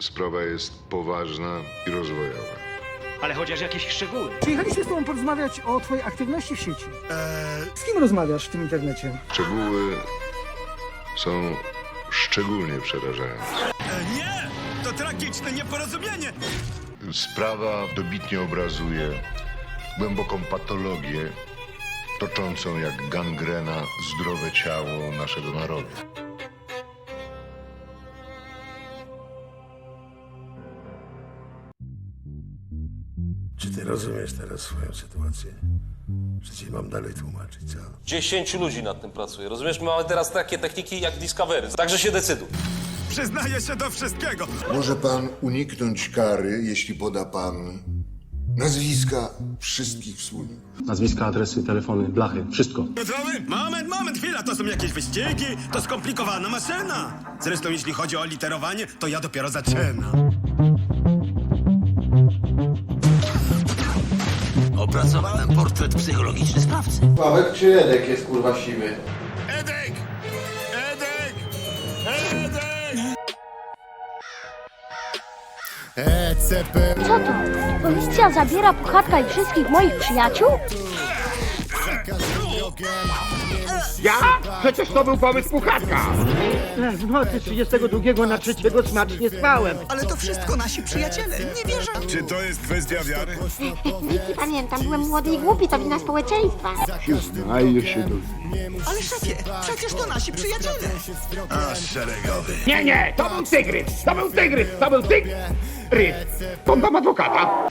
Sprawa jest poważna i rozwojowa. Ale chociaż jakieś szczegóły. Przyjechaliśmy z tobą porozmawiać o twojej aktywności w sieci. Z kim rozmawiasz w tym internecie? Szczegóły są szczególnie przerażające. Nie! To tragiczne nieporozumienie! Sprawa dobitnie obrazuje głęboką patologię toczącą jak gangrena zdrowe ciało naszego narodu. Czy ty rozumiesz teraz swoją sytuację? Czy ci mam dalej tłumaczyć, co? 10 ludzi nad tym pracuje. Rozumiesz, my mamy teraz takie techniki jak Discovery. Także się decyduj. Przyznaję się do wszystkiego! Może pan uniknąć kary, jeśli poda pan nazwiska wszystkich wspólników. Nazwiska, adresy, telefony, blachy, wszystko. Gotowy? Moment, moment, chwila, to są jakieś wyścigi, to skomplikowana maszyna. Zresztą jeśli chodzi o literowanie, to ja dopiero zaczynam. Opracowałem portret psychologiczny sprawcy. Sławek czy Edek jest kurwa siwy? Edek! Edek! Edek! Co to? Policja zabiera puchatka i wszystkich moich przyjaciół? Ja? Przecież to był pomysł puchatka. W nocy 32 na 3 smacznie spałem. Ale to wszystko nasi przyjaciele. Nie wierzę. Czy to jest kwestia wiary? Nic nie pamiętam, byłem młody i głupi, to wina społeczeństwa. Ale szefie, przecież to nasi przyjaciele. A, szeregowy. Nie, nie, to był tygrys, to był tygrys, to był tygrys. Kątam adwokata.